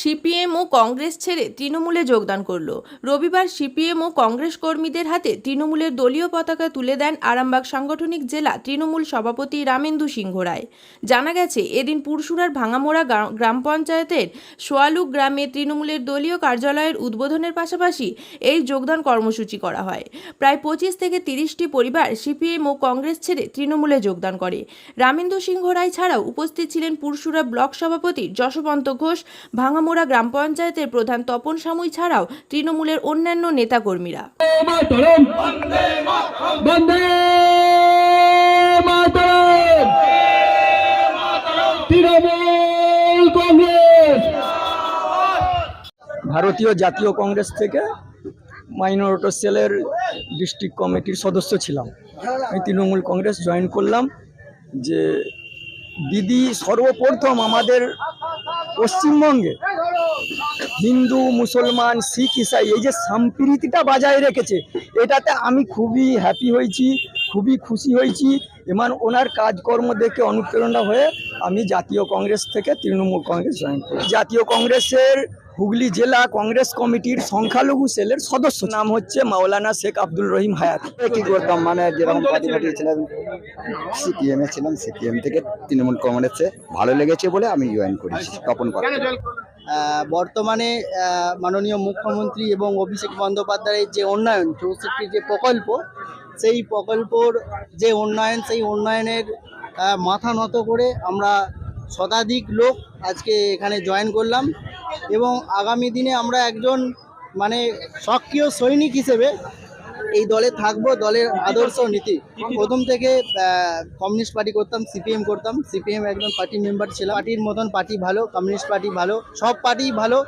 CPM ও কংগ্রেস ছেড়ে তৃণমূলে যোগদান করল। রবিবার সিপিএম ও কংগ্রেস কর্মীদের হাতে তৃণমূলের দলীয় পতাকা তুলে দেন আরামবাগ সাংগঠনিক জেলা তৃণমূল সভাপতি রামেন্দু সিংহ রায়। জানা গেছে, এদিন পুরসুরার ভাঙামোড়া গ্রাম পঞ্চায়েতের সোয়ালু গ্রামে তৃণমূলের দলীয় কার্যালয়ের উদ্বোধনের পাশাপাশি এই যোগদান কর্মসূচি করা হয়। প্রায় পঁচিশ থেকে তিরিশটি পরিবার সিপিএম ও কংগ্রেস ছেড়ে তৃণমূলে যোগদান করে। রামেন্দু সিংহ রায় ছাড়াও উপস্থিত ছিলেন পুরসুরা ব্লক সভাপতি যশবন্ত ঘোষ ভাঙামোড়া গ্রাম পঞ্চায়েতের প্রধান তপন সামুই ছাড়াও তৃণমূলের অন্যান্য নেতাকর্মীরা। ভারতীয় জাতীয় কংগ্রেস থেকে মাইনরিটি সেলের ডিস্ট্রিক্ট কমিটির সদস্য ছিলাম। আমি তৃণমূল কংগ্রেস জয়েন করলাম যে দিদি সর্বপ্রথম আমাদের পশ্চিমবঙ্গে। হিন্দু, মুসলমান, শিখ, ইসাই, এই যে সম্প্রীতিটা বজায় রেখেছে, এটাতে আমি খুবই হ্যাপি হয়েছি, খুবই খুশি হয়েছি। এমন ওনার কাজকর্ম দেখে অনুপ্রেরণা হয়ে আমি জাতীয় কংগ্রেস থেকে তৃণমূল কংগ্রেস জয়েন জাতীয় কংগ্রেসের হুগলি জেলা কংগ্রেস কমিটির সংখ্যালঘু সেলের সদস্য নাম হচ্ছে মাওলানা শেখ আব্দুল রহিম হায়াত। কি করতাম? মানে যেরকম পার্টি ফাটি ছিলাম সিপিএম এ ছিলাম সিপিএম থেকে তৃণমূল কংগ্রেসে। ভালো লেগেছে বলে আমি জয়েন করেছি তপন কর। বর্তমানে মাননীয় মুখ্যমন্ত্রী এবং অভিষেক বন্দ্যোপাধ্যায়ের যে উন্নয়ন চৌষট্টির যে প্রকল্প সেই প্রকল্পর যে উন্নয়ন সেই উন্নয়নের মাথা নত করে আমরা শতাধিক লোক আজকে এখানে জয়েন করলাম। এবং আগামী দিনে আমরা একজন মানে সক্রিয় সৈনিক হিসেবে এই দলে থাকব দলের আদর্শ নীতি। প্রথম থেকে কমিউনিস্ট পার্টি করতাম সিপিএম করতাম। সিপিএম একজন পার্টি মেম্বার ছিলাম। পার্টির মতন পার্টি ভালো কমিউনিস্ট পার্টি ভালো সব পার্টি ভালো।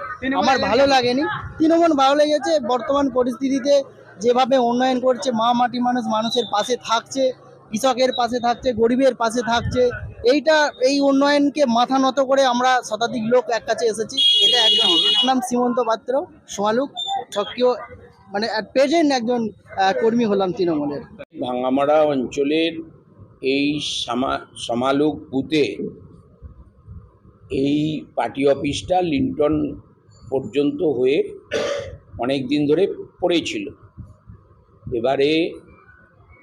আমার ভালো লাগেনি। তৃণমূল ভালো লেগেছে। বর্তমান পরিস্থিতিতে যেভাবে উন্নয়ন করছে মা মাটি মানুষ মানুষের পাশে থাকছে। কৃষকের পাশে থাকছে, গরিবের পাশে থাকছে। এইটা, এই উন্নয়নকে মাথা নত করে আমরা শতাধিক লোক এক কাছে এসেছি। এটা আমার নাম সীমন্ত পাত্র সোয়ালুক সক্রিয় মানে অ্যাট প্রেজেন্ট একজন কর্মী হলাম তৃণমূলের। ভাঙামারা অঞ্চলের এই সামা, সমালোক বুথে এই পার্টি অফিসটা লিন্টন পর্যন্ত হয়ে অনেক দিন ধরে পড়েছিল। এবারে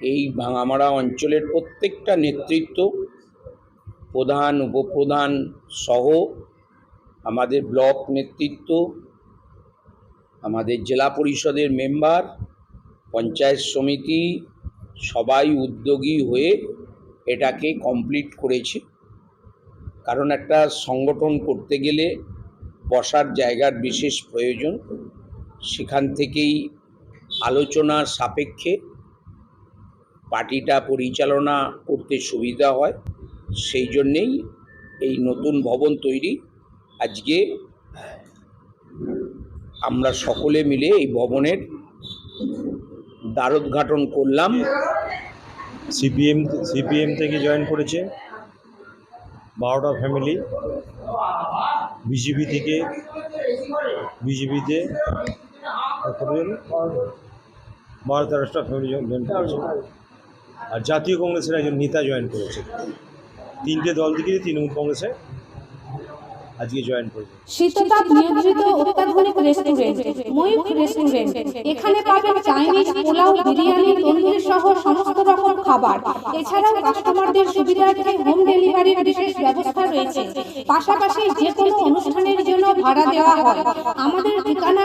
এই ভাঙামারা অঞ্চলের প্রত্যেকটা নেতৃত্ব, প্রধান, উপপ্রধান সহ আমাদের ব্লক নেতৃত্ব, আমাদের জেলা পরিষদের মেম্বার, পঞ্চায়েত সমিতি সবাই উদ্যোগী হয়ে এটাকে কমপ্লিট করেছে। কারণ একটা সংগঠন করতে গেলে বসার জায়গার বিশেষ প্রয়োজন। সেখান থেকেই আলোচনার সাপেক্ষে পার্টিটা পরিচালনা করতে সুবিধা হয়, সেই জন্যেই এই নতুন ভবন তৈরি। আজকে আমরা সকলে মিলে এই ভবনের দ্বারোদ্ঘাটন করলাম। সিপিএম সিপিএম থেকে জয়েন করেছে বারোটা ফ্যামিলি। বিজেপি থেকে, বিজেপিতে বারো তেরোটা ফ্যামিলি জয়েন করেছে। আর জাতীয় কংগ্রেসের একজন নেতা জয়েন করেছে। তিনটে দল থেকে তৃণমূল কংগ্রেসে আজকে জয়েন করেছে। শীততাপ নিয়ন্ত্রিত অত্যাধুনিক রেস্টুরেন্ট ময়ূখ রেস্টুরেন্ট এখানে পাবেন চাইনিজ পোলাও, বিরিয়ানি, তন্দুরি সহ সমস্ত রকম খাবার। এছাড়াও কাস্টমারদের সুবিধার্থে হোম ডেলিভারির বিশেষ ব্যবস্থা রয়েছে। পাশাপাশি যে কোনো অনুষ্ঠানের জন্য ভাড়া দেওয়া হয়। আমাদের ঠিকানা